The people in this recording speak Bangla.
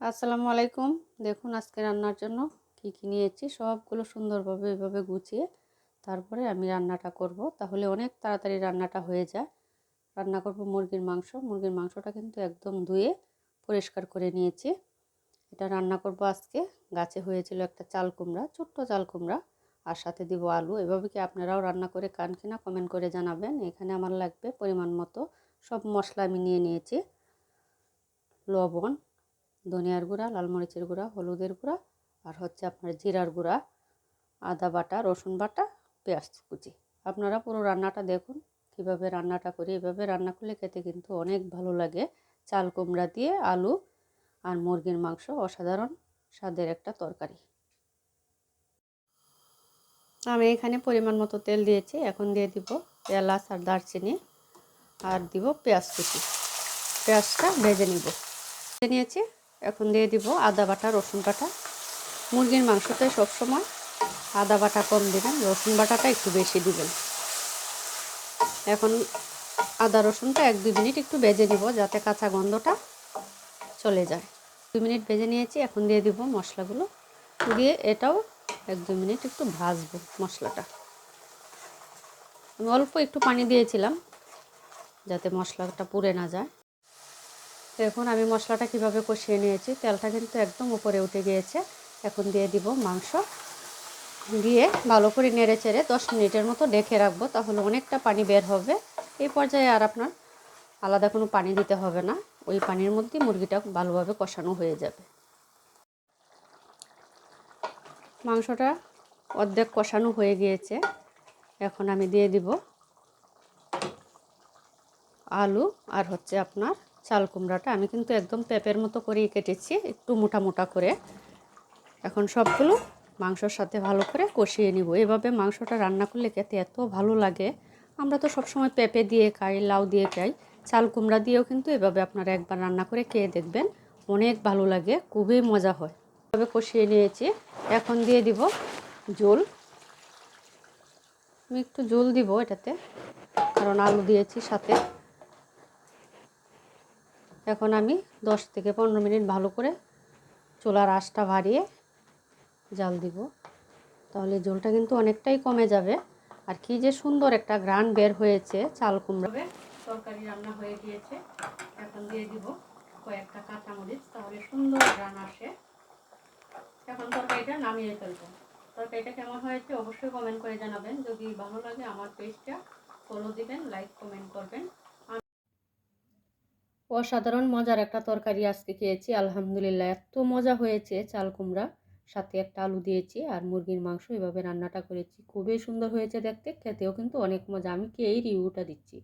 আসসালামু আলাইকুম। দেখুন আজকে রান্নার জন্য কি কি নিয়েছি। সবগুলো সুন্দরভাবে এভাবে গুছিয়ে তারপরে আমি রান্নাটা করব। তাহলে অনেক তাড়াতাড়ি রান্নাটা হয়ে যায়। রান্না করব মুরগির মাংস। মুরগির মাংসটা কিন্তু একদম ধুয়ে পরিষ্কার করে নিয়েছি। এটা রান্না করব আজকে। গাছে হয়েছিল একটা চাল কুমড়া, ছোট্ট চাল কুমড়া, আর সাথে দিব আলু। এভাবে কি আপনারাও রান্না করে খান কিনা কমেন্ট করে জানাবেন। এখানে আমার লাগবে পরিমাণ মতো সব মশলা আমি নিয়ে নিয়েছি। লবণ ধনিয়ার গুঁড়া, লাল মরিচের গুঁড়া, হলুদের গুঁড়া আর হচ্ছে আপনার জিরার গুঁড়া, আদা বাটা, রসুন বাটা, পেঁয়াজ কুচি। আপনারা পুরো রান্নাটা দেখুন, কীভাবে রান্নাটা করি। এভাবে রান্না করলে খেতে কিন্তু অনেক ভালো লাগে। চাল কুমড়া দিয়ে আলু আর মুরগির মাংস অসাধারণ স্বাদের একটা তরকারি। আমি এখানে পরিমাণ মতো তেল দিয়েছি। এখন দিয়ে দিব এলাচ আর দারচিনি আর দিব পেঁয়াজ কুচি। পেঁয়াজটা ভেজে নিব। নিয়েছি। এখন দিয়ে দিব আদা বাটা, রসুন বাটা। মুরগির মাংসতে সবসময় আদা বাটা কম দেবেন, রসুন বাটাটা একটু বেশি দিবেন। এখন আদা রসুনটা এক দুই মিনিট একটু ভেজে নিব যাতে কাঁচা গন্ধটা চলে যায়। দুই মিনিট ভেজে নিয়েছি, এখন দিয়ে দিব মশলাগুলো। দিয়ে এটাও এক দুই মিনিট একটু ভাজবো মশলাটা। আমি অল্প একটু পানি দিয়েছিলাম যাতে মশলাটা পুড়ে না যায়। এখন আমি মশলাটা কীভাবে কষিয়ে নিয়েছি, তেলটা কিন্তু একদম উপরে উঠে গিয়েছে। এখন দিয়ে দিব মাংস। দিয়ে ভালো করে নেড়ে চেড়ে দশ মিনিটের মতো ডেকে রাখব, তাহলে অনেকটা পানি বের হবে। এই পর্যায়ে আর আপনার আলাদা কোনো পানি দিতে হবে না, ওই পানির মধ্যে মুরগিটা ভালোভাবে কষানো হয়ে যাবে। মাংসটা অর্ধেক কষানো হয়ে গিয়েছে। এখন আমি দিয়ে দিব আলু আর হচ্ছে আপনার চাল কুমড়াটা আমি কিন্তু একদম পেঁপের মতো করেই কেটেছি, একটু মোটা মোটা করে। এখন সবগুলো মাংসর সাথে ভালো করে কষিয়ে নিব। এভাবে মাংসটা রান্না করলে খেতে এত ভালো লাগে। আমরা তো সবসময় পেঁপে দিয়ে খাই, লাউ দিয়ে খাই। চাল কুমড়া দিয়েও কিন্তু এভাবে আপনারা একবার রান্না করে খেয়ে দেখবেন, অনেক ভালো লাগে, খুবই মজা হয়। এভাবে কষিয়ে নিয়েছি। এখন দিয়ে দিব জল আমি একটু জল দিব এটাতে, কারণ আলু দিয়েছি সাথে। এখন আমি দশ থেকে পনেরো মিনিট ভালো করে চুলার আঁচটা বাড়িয়ে জাল দিব। তাহলে জলটা কিন্তু অনেকটাই কমে যাবে। আর কি যে সুন্দর একটা গ্রান বের হয়েছে চাল কুমড়া। তরকারি রান্না হয়ে গিয়েছে। এখন দিয়ে দিব কয়েকটা কাঁচামরিচ, তাহলে সুন্দর গ্রান আসে। এখন তরকারিটা নামিয়ে ফেলব। তরকারিটা কেমন হয়েছে অবশ্যই কমেন্ট করে জানাবেন। যদি ভালো লাগে আমার পেজটা ফলো দিবেন লাইক কমেন্ট করবেন। অসাধারণ মজার একটা তরকারি আজকে খেয়েছি, আলহামদুলিল্লাহ। এত মজা হয়েছে, চাল কুমড়া, সাথে একটা আলু দিয়েছি আর মুরগির মাংস, এভাবে রান্নাটা করেছি। খুবই সুন্দর হয়েছে দেখতে, খেতেও কিন্তু অনেক মজা। আমি এই রিভিউটা দিচ্ছি।